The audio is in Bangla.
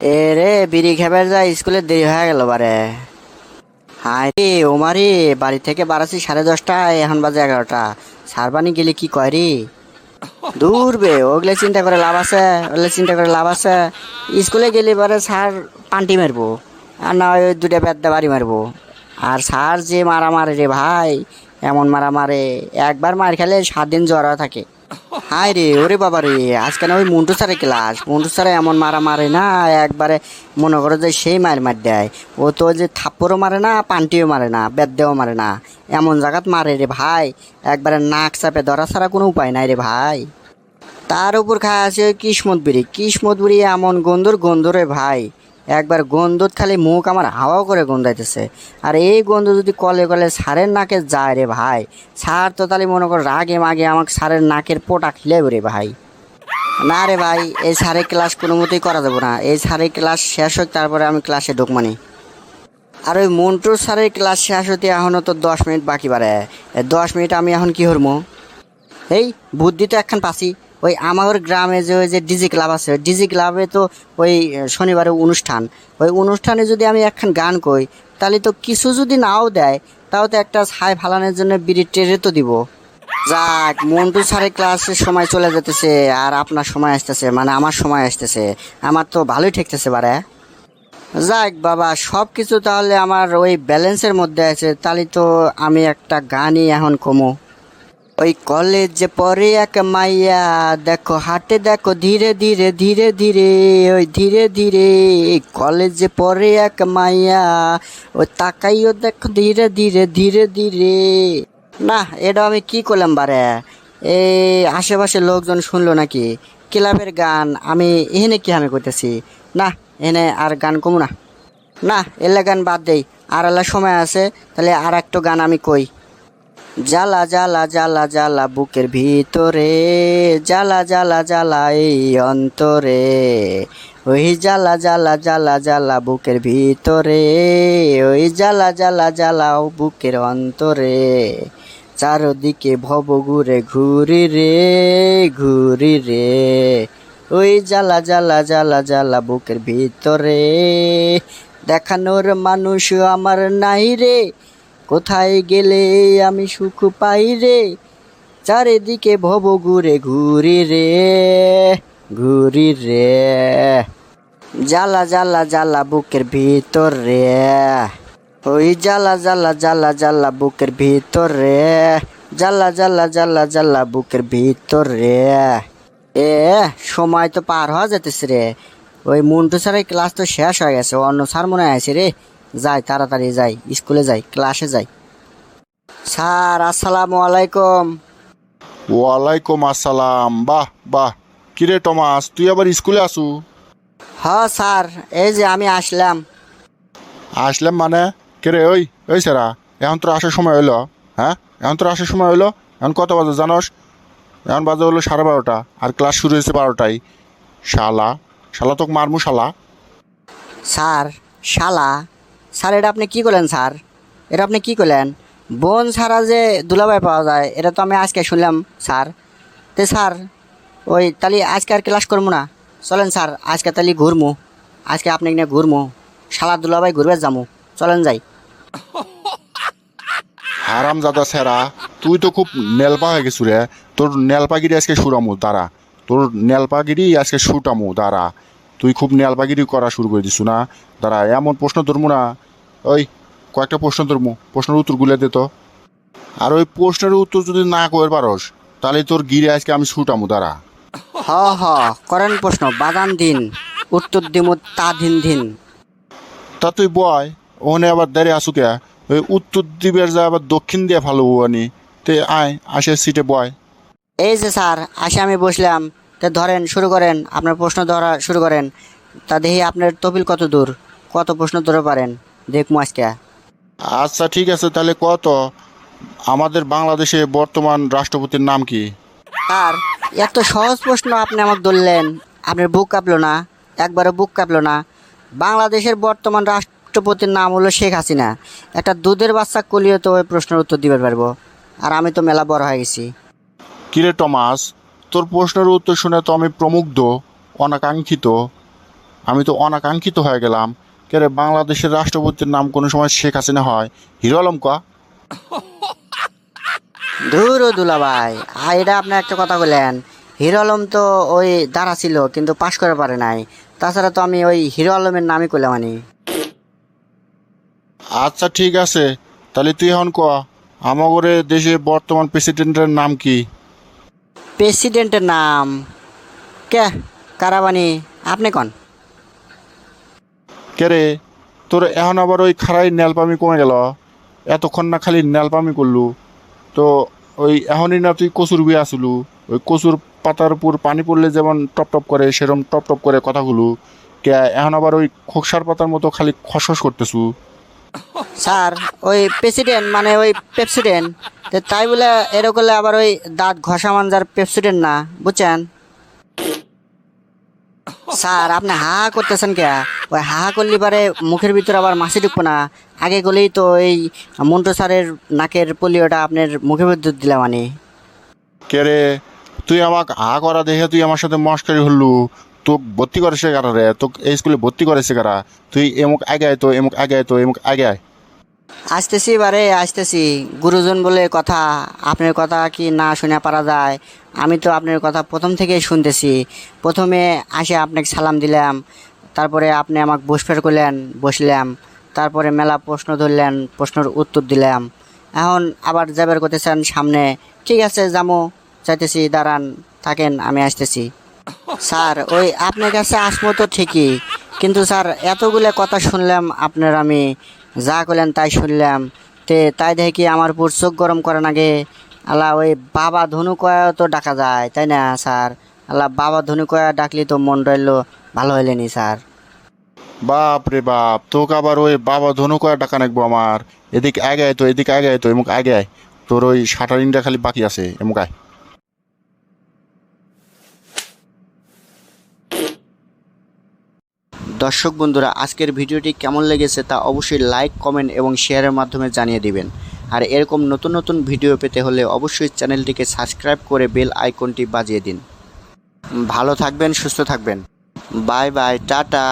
এ রে, বিড়ি খেবার যা স্কুলে দেরি হয়ে গেল বারে। হাই রে ওমারি বাড়ি থেকে বাড়াচ্ছি সাড়ে দশটায় এখন বাজে এগারোটা। সারবানি গেলে কি কয় রে? দূর বে, ওগুলো চিন্তা করে লাভ আছে, ওগুলো চিন্তা করে লাভ আছে। স্কুলে গেলে এবারে স্যার পান্টি মারবো, আর না ওই দুটা বেদা বাড়ি মারবো। আর স্যার যে মারা মারে রে ভাই, এমন মারা মারে একবার মার খেলে সাত দিন জ্বর থাকে। হাই রে, ওরে বাবা রে, আজকে না ওই মন্টু স্যারের ক্লাস মন্টু স্যারে এমন মারা মারে না, একবারে মনে করো যে সেই মার মার দেয়। ও তো যে থাপ্পড়ও মারে না, পান্টিও মারে না বেদ্দেও মারে না। এমন জায়গাত মারে রে ভাই, একবারে নাক চাপে ধরা ছাড়া কোনো উপায় নাই রে ভাই। তার উপর খায় আছে কিসমত বিড়ি। কিসমত বিড়ি এমন গন্ধর গন্ধ রে ভাই। একবার গন্ধত খালি মুখ আমার হাওয়াও করে গন্ধাইতেছে। আর এই গন্ধ যদি কলে কলে সারের নাকে যায় রে ভাই, সার তো তাহলে মনে কর রাগে মাগে আমাকে সারের নাকের পোটা খিলে রে ভাই। না রে ভাই, এই সারের ক্লাস কোনো মতেই করা যাব না। এই সারের ক্লাস শেষ হোক, তারপরে আমি ক্লাসে ঢুকমানি। আর ওই মন্টুর স্যারের ক্লাস শেষ হতে এখনও তো দশ মিনিট বাকি বাড়ে। দশ মিনিট আমি এখন কি হরমো এই, বুদ্ধি তো একখান পাসি। ওই আমার গ্রামে যে ওই যে ডিজি ক্লাব আছে ডিজি ক্লাবে তো ওই শনিবারে অনুষ্ঠান। ওই অনুষ্ঠানে যদি আমি একখান গান কই, তাহলে তো কিছু যদি নাও দেয়, তাও তো একটা ছাই ফালানোর জন্য বিড়ি টেরে তো দিব। যাক, মন্টু স্যারের ক্লাসের সময় চলে যেতেছে, আর আপনার সময় আসতেছে মানে আমার সময় আসতেছে। আমার তো ভালোই ঠেকতেছে বারে যাক বাবা সব কিছু তাহলে আমার ওই ব্যালেন্সের মধ্যে আছে, তাহলে তো আমি একটা গানই এখন কমো। ওই কলেজে পরে এক মাইয়া, দেখো হাটে দেখো ধীরে ধীরে ধীরে ধীরে, ওই ধীরে ধীরে, কলেজে পরে এক মাইয়া ওই তাকাইও দেখো ধীরে ধীরে ধীরে ধীরে। না, এটা আমি কি করলাম বারে? এই আশেপাশে লোকজন শুনলো নাকি? ক্লাবের গান, আমি এখানে কি আমি করতেছি? না এনে আর গান কমু না। না, এলা গান বাদ দেই। আর এলা সময় আছে, তাহলে আর একটা গান আমি কই। জ্বালা জ্বালা জ্বালা জ্বালা বুকের ভিতরে। জ্বালা জ্বালা জ্বালা এই অন্তরে। ওই জ্বালা জ্বালা জ্বালা জ্বালা বুকের ভিতরে। ওই জ্বালা জ্বালা জ্বালা বুকের অন্তরে। চারদিকে ভব ঘুরে ঘুরি রে ঘুরি রে। ওই জ্বালা জ্বালা জ্বালা জ্বালা বুকের ভিতরে। দেখানোর মানুষ আমার নাই রে। কোথায় গেলে আমি সুখ পাই রে? চারিদিকে ভব ঘুরে ঘুরি রে ঘুরি রে। জ্বালা জ্বালা জ্বালা বুকের ভিতর রে। ওই জ্বালা জ্বালা জ্বালা জ্বালা বুকের ভিতর রে। জ্বালা জ্বালা জ্বালা জ্বালা বুকের ভিতর রে। এ, সময় তো পার হওয়া যেতেছে রে। ওই মন্টু স্যারের ক্লাস তো শেষ হয়ে গেছে, অন্য স্যার মনে আছে রে। যাই তাড়াতাড়ি যাই স্কুলে যাই ক্লাসে যাই। স্যার আসসালামু আলাইকুম। ওয়ালাইকুম আসসালাম। বাহ বাহ। কিরে টমাস তুই আবার স্কুলে আসু? হ স্যার এই যে আমি আসলাম। আসলাম মানে? কিরে ওই ওই সেরা এখন তোর আসার সময় হইল হ্যাঁ? এখন তোর আসার সময় হইল? এখন কত বাজে জানোস? এখন বাজে হলো সাড়ে বারোটা আর ক্লাস শুরু হয়েছে বারোটায়। শালা শালা তোকে মারমু শালা। স্যার শালা স্যার, এটা আপনি কি করলেন, স্যার? এটা আপনি কি করলেন? বোন ছাড়া যে দুলাভাই পাওয়া যায়, এটা তো আমি আজকে শুনলাম, স্যার। তে স্যার, ওই তাহলে আজকে আর ক্লাস করব না। চলেন, স্যার, আজকে তাহলে ঘুরমু। আজকে আপনি নিয়ে ঘুরমু। শালা দুলাভাই ঘুরবে যামু। চলেন যাই। হারাম দাদা সেরা, তুই তো খুব নেলপা হয়ে গেছু রে। তোর নেলপাগিরি আজকে সুরামু, দাঁড়া। তোর নেলপাগিরি আজকে শুটামু দাঁড়া। তুই খুব নেলপাগিরি করা শুরু করে দিছু না। দাঁড়া, এমন প্রশ্ন ধরবো না। ওই কয়েকটা প্রশ্ন ধরবো প্রশ্নের উত্তর গুলে দে তো। আর ওই প্রশ্নের উত্তর যদি না করে পারস তাহলে তোর গিরে আজকে আমি শুটামু দাঁড়া। হ হ করেন প্রশ্ন বাগান দিন উত্তর দিমু তা দিন দিন। তা তুই বয় ওখানে আবার দাঁড়িয়ে আসু কে? ওই উত্তর দ্বীপের যা আবার দক্ষিণ দিয়ে ভালো আনি। তে আয় আসে সিটে বয়। এই যে স্যার আসে আমি বসলাম। তা ধরেন শুরু করেন আপনার প্রশ্ন ধরা শুরু করেন। তা দেখি আপনার তবিল কত দূর কত প্রশ্ন ধরে পারেন। দেখব আজকে। আচ্ছা ঠিক আছে তাহলে কত আমাদের বাংলাদেশে বর্তমান রাষ্ট্রপতির নাম কি? আর এত সহজ প্রশ্ন আপনি আমাকে ধরলেন। আপনার বুক কাঁপলো না একবারও বুক কাঁপলো না। বাংলাদেশের বর্তমান রাষ্ট্রপতির নাম হলো শেখ হাসিনা। একটা দুধের বাচ্চা কলিও তো ওই প্রশ্নের উত্তর দিতে পারব। আর আমি তো মেলা বড় হয়ে গেছি। কিরে টমাস তোর প্রশ্নের উত্তর শুনে তো আমি প্রমুগ্ধ অনাকাঙ্ক্ষিত। আমি তো অনাকাঙ্ক্ষিত হয়ে গেলাম। কে রে বাংলাদেশের রাষ্ট্রপতির নাম কোনো সময় শেখ হাসিনা হয়? হিরো আলম কা? ধুর ও দুলাভাই। হ্যাঁ এটা আপনি একটা কথা বললেন হিরো আলম তো ওই দাঁড়া ছিল কিন্তু পাশ করে পারে নাই। তাছাড়া তো আমি ওই হিরো আলমের নামই করলাম আনি আচ্ছা ঠিক আছে। তাহলে তুই এখন ক? আমাগরে দেশে বর্তমান প্রেসিডেন্টের নাম কি? প্রেসিডেন্টের নাম কে? কারাবানি। আপনি কন? কে রে তোর এখন আবার ওই খারাই নেলপামি কমে গেল? এতক্ষণ না খালি নেলপামি করলু। তো ওই এখনই না তুই কচুর বিয়ে আসলু। ওই কচুর পাতার উপর পানি পড়লে যেমন টপ টপ করে, সেরম টপ টপ করে কথাগুলো কে, এখন আবার ওই খোকসার পাতার মতো খালি খসখস করতেছু। স্যার, ওই প্রেসিডেন্ট মানে ওই পেপসিডেন্ট তাই বলে এরকম আবার ওই দাঁত ঘষা মানজার পেপসিডেন্ট না, বুঝছেন? স্যার, আপনি হা করতেছেন কে? ওই হা হা করলে পারে মুখের ভিতরে আবার মাসি ঢুকবো না। আগে গলেই তো এই মন্টু স্যারের নাকের পলিওটা আপনার মুখের ভিতর দিলাম মানে কে রে? তুই আমাকে হা করা দেখে তুই আমার সাথে মস্কারি হল্লু। তোক ভর্তি করেছে কারা রে? তোক এই স্কুলে ভর্তি করেছে কারা? তুই এমুক আগে আয় তো, এমুক আগে আয় তো, এমুক আগে আয় আসতেছি বারে, আসতেছি। গুরুজন বলে কথা, আপনার কথা কি না শুনে পারা যায়? আমি তো আপনার কথা প্রথম থেকেই শুনতেছি। প্রথমে আসে আপনাকে সালাম দিলাম, তারপরে আপনি আমাকে বসফের করলেন, বসলাম। তারপরে মেলা প্রশ্ন ধরলেন, প্রশ্নের উত্তর দিলাম। এখন আবার যাবার করতেছেন সামনে, ঠিক আছে, যামো চাইতেছি দাঁড়ান, থাকেন, আমি আসতেছি। স্যার, ওই আপনার কাছে আসব তো ঠিকই, কিন্তু স্যার, এতগুলো কথা শুনলাম আপনার আমি। যা করলেন তাই শুনলাম। তে তাই দেখে আমার উপর চোখ গরম করে নাগে আল্লাহ, ওই বাবা ধনু কয়া তো ডাকা যায়, তাই না, স্যার? আল্লাহ, বাবা ধনু কয়া ডাকলি তো মন রইল ভালো হইলেনি স্যার। বাপ রে বাপ, তোকে আবার ওই বাবা ধনু কয়া ডাকা নাকবো আমার। এদিকে আগে আয় তো, এদিকে আগে আয় তো, এমুক আগে আয়। তোর ওই শাটারিংটা খালি বাকি আছে, এমুক আয়। দর্শক বন্ধুরা, আজকের ভিডিওটি কেমন লেগেছে তা অবশ্যই লাইক, কমেন্ট এবং শেয়ারের মাধ্যমে জানিয়ে দিবেন। আর এরকম নতুন নতুন ভিডিও পেতে হলে অবশ্যই চ্যানেলটিকে সাবস্ক্রাইব করে বেল আইকনটি বাজিয়ে দিন। ভালো থাকবেন, সুস্থ থাকবেন। Bye bye, tata.